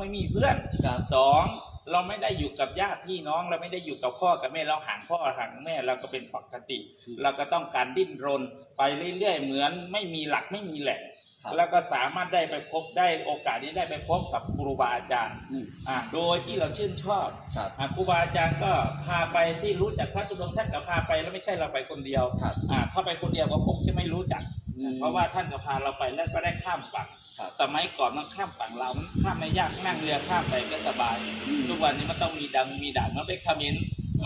ไม่มีเพื่อนครับสองเราไม่ได้อยู่กับญาติพี่น้องเราไม่ได้อยู่กับพ่อกับแม่เราห่างพ่อห่างแม่เราก็เป็นปกติ เราก็ต้องการดิ้นรน ไปเรื่อยๆเหมือนไม่มีหลักไม่มีแหล่งครับแล้วก็สามารถได้ไปพบได้โอกาสที่ได้ไปพบกับครูบาอาจารย์อืมอ่าโดยที่เราชื่นชอบครับอ่าครูบาอาจารย์ก็พาไปที่รู้จักพระจุลงค์ท่านก็พาไปแล้วไม่ใช่เราไปคนเดียวครับอ่าถ้าไปคนเดียวก็คงจะไม่รู้จักอืม เพราะว่าท่านก็พาเราไปแล้วก็ได้ข้ามฝั่งครับสมัยก่อนมันข้ามฝั่งเราวมันข้ามไม่ยากนั่งเรือข้ามไปก็สบายอืมทุกวันนี้มันต้องมีดังมีด่านมันเป็นคาเขมน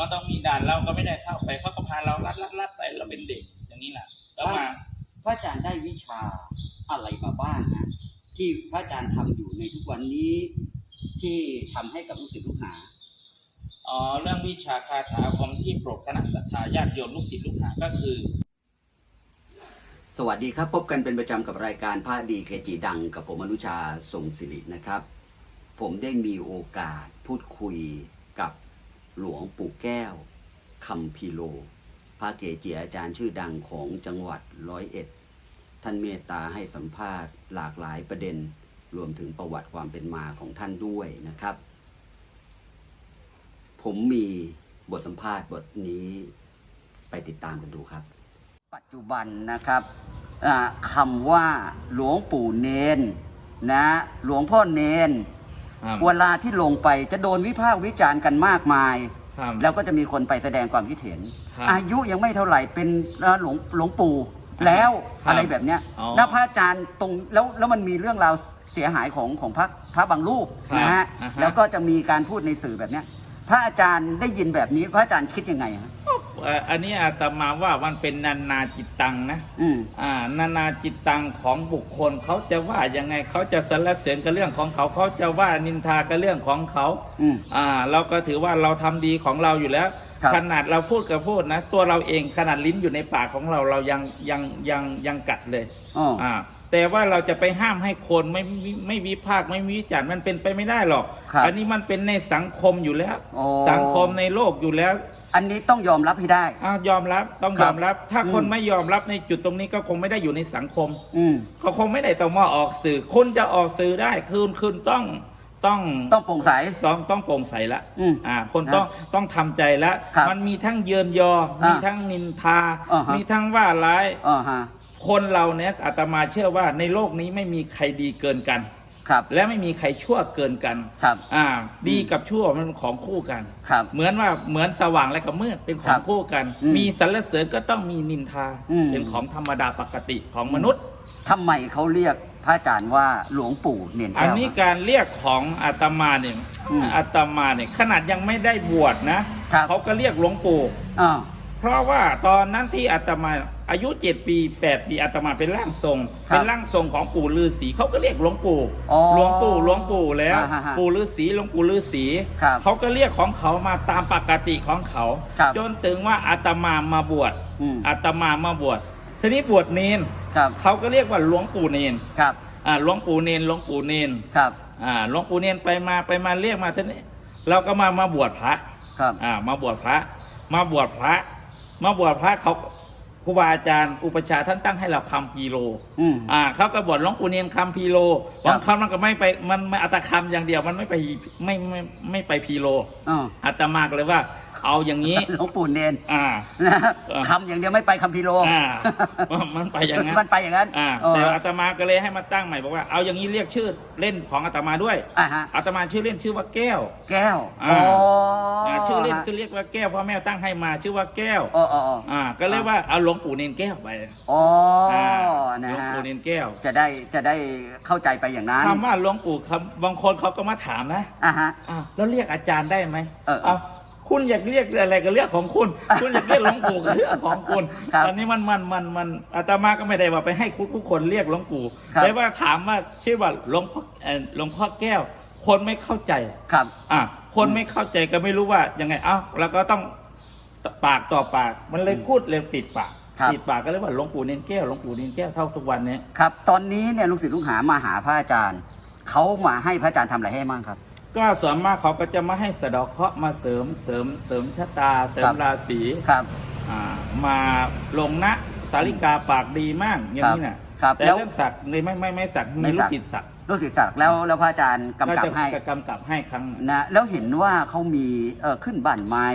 มันต้องมีด่านเราก็ไม่ได้เข้าไปเขาก็พาเราลัดลัดลัดไปเราเป็นเด็กอย่างนี้แหละแล้วมาพระอาจารย์ได้วิชาอะไรมาบ้างนะที่พระอาจารย์ทำอยู่ในทุกวันนี้ที่ทำให้กับลูกศิษย์ลูกหาอ๋อเรื่องวิชาคาถาอาคมที่โปรดคณะศรัทธาญาติโยมลูกศิษย์ลูกหาก็คือ สวัสดีครับ พบกันเป็นประจำกับรายการพระดีเกจิดัง กับผมอนุชาทรงศิรินะครับ ผมได้มีโอกาสพูดคุยกับหลวงปู่แก้วคำพีโล พระเกจิอาจารย์ชื่อดังของจังหวัดร้อยเอ็ด ท่านเมตตาให้สัมภาษณ์หลากหลายประเด็น รวมถึงประวัติความเป็นมาของท่านด้วยนะครับ ผมมีบทสัมภาษณ์บทนี้ไปติดตามกันดูครับ ปัจจุบันนะครับอ่าคำว่าหลวงปู่เนนนะหลวงพ่อเนนเวลาที่ลงไปจะโดนวิพากษ์วิจารณ์กันมากมายครับแล้วก็จะมีคนไปแสดงความคิดเห็นครับอายุยังไม่เท่าไหร่เป็นเอ่อหลวงหลวงปู่แล้วครับอะไรแบบเนี้ยอ๋อแล้วพระอาจารย์ตรงแล้วแล้วมันมีเรื่องราวเสียหายของของพระพระบางรูปครับนะฮะอ่าฮะแล้วก็จะมีการพูดในสื่อแบบเนี้ยพระอาจารย์ได้ยินแบบนี้พระอาจารย์คิดยังไงฮะเอ่ออันนี้อาตมาว่ามันเป็นนานาจิตตังนะอืมอ่า นานาจิตตังของบุคคลเขาจะว่ายังไงเขาจะสรรเสริญกับเรื่องของเขาเขาจะว่านินทากับเรื่องของเขาอืม อ่า เราก็ถือว่าเราทำดีของเราอยู่แล้ว ครับ ขนาดเราพูดกับพูดนะ ตัวเราเองขนาดลิ้นอยู่ในปากของเราเรายังยังยังยังกัดเลย อ๋อ อ่าแต่ว่าเราจะไปห้ามให้คนไม่ไม่ไม่วิพากษ์ไม่วิจารณ์มันเป็นไปไม่ได้หรอก ครับอันนี้มันเป็นในสังคมอยู่แล้วโอ้สังคมในโลกอยู่แล้ว อันนี้ต้องยอมรับให้ได้ อ้าวยอมรับต้องครัยบอมรับ ถ้าอืมคนไม่ยอมรับในจุดตรงนี้ก็คงไม่ได้อยู่ในสังคม อืมเขาคงไม่ได้ต้องมาออกสื่อคุณจะออกสื่อได้คือคุณต้องต้องต้องโปร่งใส ต้องต้องโปร่งใสละอืมอ่าคนนะต้องต้องทำใจละครับมันมีทั้งเยินยออ่ามีมีทั้งนินทา อ่าฮะ มีทั้งว่าร้ายอ๋อฮะ คนเราเนี่ยอาตมาเชื่อว่าในโลกนี้ไม่มีใครดีเกินกัน ครับและไม่มีใครชั่วเกินกันครับอ่า ดีกับชั่วมันเป็นของคู่กันครับเหมือนว่าเหมือนสว่างและกับมืดเป็นขครัองบคู่กัน อืมมีสรรเสริญก็ต้องมีนินทา อืม เป็นของธรรมดาปกติของมนุษย์ ทำไมเขาเรียกพระอาจารย์ว่าหลวงปู่เนียนอัแก้นวนี้ครับ การเรียกของอาตมาเนี่ยอืมอาตมาเนี่ยขนาดยังไม่ได้บวชนะครับ เขาก็เรียกหลวงปู่อ่า เพราะว่าตอนนั้นที่อาตมาอายุเจ็ดปีแปดปีอาตมาเป็นร่างทรงครับเป็นร่างทรงของปู่ฤาษีเขาก็เรียกหลวงปู่อ๋อหลวงปู่หลวงปู่แล้ว อ่าฮะฮะปู่ฤาษีหลวงปู่ฤาษีครับเขาก็เรียกของเขามาตามปกติของเขา ครับจนถึงว่าอาตมามาบวชอืม อาตมามาบวชทีนี้บวชเนนครับเขาก็เรียกว่าหลวงปู่เนนครับอ่าหลวงปู่เนนหลวงปู่เนนครับอ่าหลวงปู่เนนไปมาไปมาเรียกมาทีนี้เราก็มามาบวชพระ ครับ อ่ามาบวชพระมาบวชพระ มาบวชพระเขาครูบาอาจารย์อุปชฌาย์ท่านตั้งให้เราคำพีโลอืม อ่าเขาก็บวชหลวงปู่เนียนคำพีโลครับบางคำมันก็ไม่ไปมันไม่อัตคำอย่างเดียวมันไม่ไปไม่ไม่ไม่ไปพีโลอ๋ออาตมาก็เลยว่า เอาอย่างนี้ หลวงปู่เนนอ่า นะเออคำอย่างเดียวไม่ไปคัมภีร์โล อ่ามันไปอย่างนั้นมันไปอย่างนั้นอ่าอ๋อแต่อาตมาก็เลยให้มาตั้งใหม่บอกว่าเอาอย่างนี้เรียกชื่อเล่นของอาตมาด้วยอ่าฮะ อาตมาชื่อเล่นชื่อว่าแก้ว แก้วอ่า อ๋ออ่าชื่อเล่นฮะคือเรียกว่าแก้วพ่อแม่ตั้งให้มาชื่อว่าแก้วอ๋ออ๋ออ๋ออ่าก็เลยว่าเอาหลวงปู่เนนแก้วไปอ๋ออ่านะหลวงฮะ ปู่เนนแก้วจะได้จะได้เข้าใจไปอย่างนั้นคำว่าหลวงปู่คำบางคนเขาก็มาถามนะอ่าฮะ อ้าวแล้วเรียกอาจารย์ได้ไหมเออ เอา คุณอยากเรียกอะไรก็เรียกของคุณ คุณอยากเรียกหลวงปู่ก็เรียกของคุณครับตอนนี้มันมันมันมันอาตมาก็ไม่ได้ว่าไปให้ทุกคนเรียกหลวงปู่ครับ แต่ว่าถามว่าชื่อว่าหลวงพ่อเอ่อหลวงพ่อแก้ว คนไม่เข้าใจ ครับ อะคนไม่เข้าใจก็ไม่รู้ว่ายังไงเอ้าแล้วก็ต้องปากต่อปากมันเลยพูดเร็วติดปากครับ ติดปากก็เลยว่าหลวงปู่เน้นแก้วหลวงปู่เน้นแก้วเท่าทุกวันนี้ครับ ตอนนี้เนี่ยลูกศิษย์ลูกหามาหาพระอาจารย์ เขามาให้พระอาจารย์ทำอะไรให้มั่งครับ ก็ส่วนมากเขาก็จะมาให้สะเดอกเคราะห์มาเสริมเสริมเสริมชะตา เสริครัมบราศีครับ อ่ามาลงนะสาริกาปากดีมากอย่างนี้น่ะครับแต่แล้ว เรื่องสักในไม่ไม่ไม่สักไม่มีสัลูกกศิษย์สักลูกศิษย์ศักดิ์แล้วแล้วพระอาจารย์กำกับก็จะให้กำกับให้ครั้งนะแล้วเห็นว่าเขามีเออขึ้นบ้านใหม่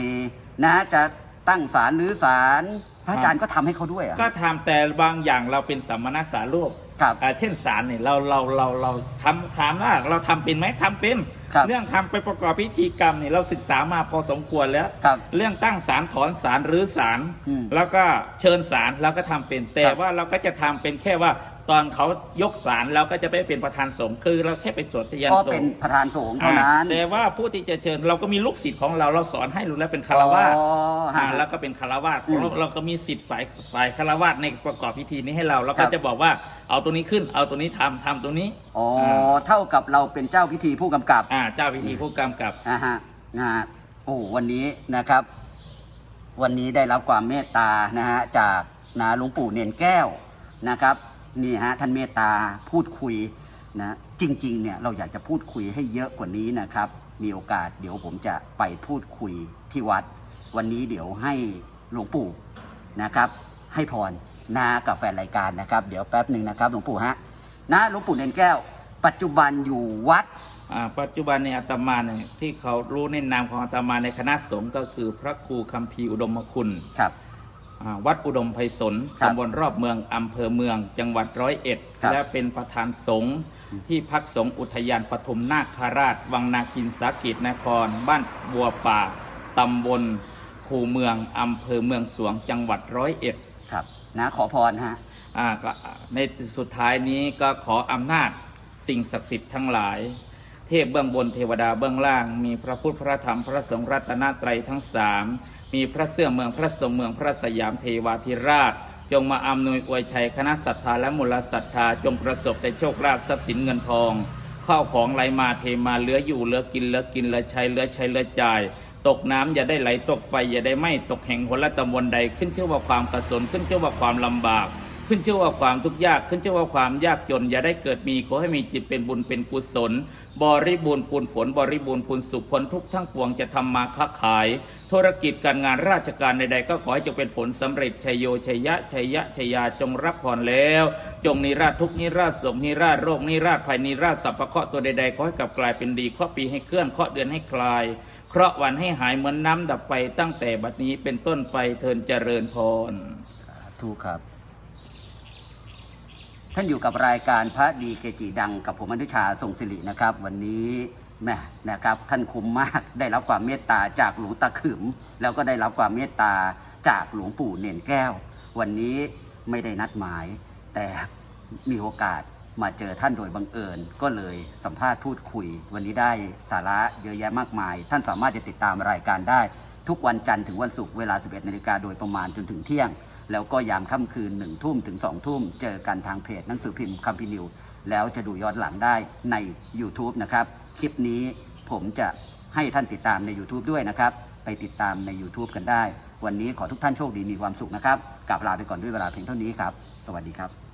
นะจะตั้งศาลหรือศาลพระอาจารย์ก็ทำให้เขาด้วยเหรอะก็ทำแต่บางอย่างเราเป็นสัมมณสารูปครับอ่าเช่นศาลเนี่ยเราเราเราเราทำถามว่าเราทำเป็นไหมทำเป็น ครับเรื่องทำไปประกอบพิธีกรรมเนี่ยเราศึกษามาพอสมควรแล้วครับเรื่องตั้งศาลถอนศาลหรือศาลอืมแล้วก็เชิญศาลเราก็ทำเป็นแต่ครับว่าเราก็จะทำเป็นแค่ว่า ตอนเขายกศาลเราก็จะไม่เป็นประธานสงฆ์คือเราแค่ไปสวดทะยันก็โตเป็นประธานสงฆ์เท่านั้นอ่แต่ว่าผู้ที่จะเชิญเราก็มีลูกศิษย์ของเราเราสอนให้รู้แล้วเป็นคารวาสอ๋อฮะอ่าแล้วก็เป็นคารวาสอืมเราเราก็มีสิทธิ์ฝ่ายฝ่ายคารวาสในประกอบพิธีนี้ให้เราเราครัก็บจะบอกว่าเอาตัวนี้ขึ้นเอาตัวนี้ทำทำตัวนี้อ๋อเท่ากับเราเป็นเจ้าพิธีผู้กำกับอ่าเจ้าพิธีผู้กำกับนะฮะนะฮะโอ้วันนี้นะครับ วันนี้ได้รับความเมตตานะฮะจากนะหลวงปู่เนียนแก้วนะครับ นี่ฮะท่านเมตตาพูดคุยนะจริงๆเนี่ยเราอยากจะพูดคุยให้เยอะกว่านี้นะครับ มีโอกาสเดี๋ยวผมจะไปพูดคุยที่วัด วันนี้เดี๋ยวให้หลวงปู่นะครับ ให้พรนากับแฟนรายการนะครับ เดี๋ยวแป๊บหนึ่งนะครับหลวงปู่ฮะนะหลวงปู่เนียนแก้ว ปัจจุบันอยู่วัดอ่าปัจจุบันในยอาตมาเนี่ยที่เขารู้ในนามของอาตมาในคณะสงฆ์ก็คือพระครูคัมภีร์อุดมคุณครับอ่า วัดอุดมไพศาลครับ ตำบลรอบเมืองอำเภอเมือง จังหวัดร้อยเอ็ด ครับและเป็นประธานสงฆ์ที่พักสงฆ์อุทยานปฐมนาคราช วังนาคินสากิจนคร บ้านบัวป่า ตำบลคูเมืองอำเภอเมืองสวง จังหวัดร้อยเอ็ด ครับนะขอพรฮะ อ่าก็ในสุดท้ายนี้ก็ขออำนาจสิ่งศักดิ์สิทธิ์ทั้งหลาย เทพเบื้องบนเทวดาเบื้องล่าง มีพระพุทธพระธรรมพระสงฆ์รัตนตรัยทั้งสาม มีพระเสื่อเมืองพระสงเมืองพระสยามเทวาธิราช จงมาอำนวยอวยชัยคณะศรัทธาและมูลศรัทธาจงประสบแต่โชคลาภทรัพย์สินเงินทอง ข้าวของไหลมาเทมาเหลืออยู่เหลือกินเหลือกินเหลือใช้เหลือใช้เหลือจ่าย ตกน้ำอย่าได้ไหลตกไฟอย่าได้ไหมตกแห่งหนละตำบลใดขึ้นเชื่อว่าความกระสนขึ้นเชื่อว่าความลำบากขึ้นชื่อว่าความทุกข์ยากขึ้นชื่อว่าความยากจน อย่าได้เกิดมีขอให้มีจิตเป็นบุญเป็นกุศล บริบูรณ์ปูนผลบริบูรณ์พูนสุขผลทุกทั้งปวงจะทำมาค้าขาย ธุรกิจการงานราชการใดๆก็ขอให้จงเป็นผลสำเร็จชัยโยชัยยะชัยยะชัยยาจงรับพรแล้ว จงนิราชทุกนิราชโศกนิราชโรคนิราชภัยนิราชสัพพะเคราะห์ตัวใดๆขอให้กลับกลายเป็นดีเคราะปีให้เคลื่อนเคราะเดือนให้คลายเคราะห์วันให้หายเหมือนน้ำดับไฟตั้งแต่บัดนี้เป็นต้นไปเทินเจริญพรถูกครับ ท่านอยู่กับรายการพระดีเกจิดังกับผมอนุชาทรงศิรินะครับ วันนี้ แม่นะครับท่านคุ้มมากได้รับความเมตตาจากหลวงตาขึม แล้วก็ได้รับความเมตตาจากหลวงปู่เน่นแก้ว วันนี้ไม่ได้นัดหมาย แต่มีโอกาสมาเจอท่านโดยบังเอิญ ก็เลยสัมภาษณ์พูดคุย วันนี้ได้สาระเยอะแยะมากมาย ท่านสามารถจะติดตามรายการได้ ทุกวันจันทร์ถึงวันศุกร์เวลา 11นาฬิกาโดยประมาณจนถึงเที่ยง แล้วก็ยามค่ำคืน1ทุ่มถึง2ทุ่ม เจอกันทางเพจหนังสือพิมพ์คัมพินิวแล้วจะดูย้อนหลังได้ใน YouTube นะครับ คลิปนี้ผมจะให้ท่านติดตามใน YouTube ด้วยนะครับ ไปติดตามใน YouTube กันได้ วันนี้ขอทุกท่านโชคดีมีความสุขนะครับกลับลาไปก่อนด้วยเวลาเพียงเท่านี้ครับ สวัสดีครับ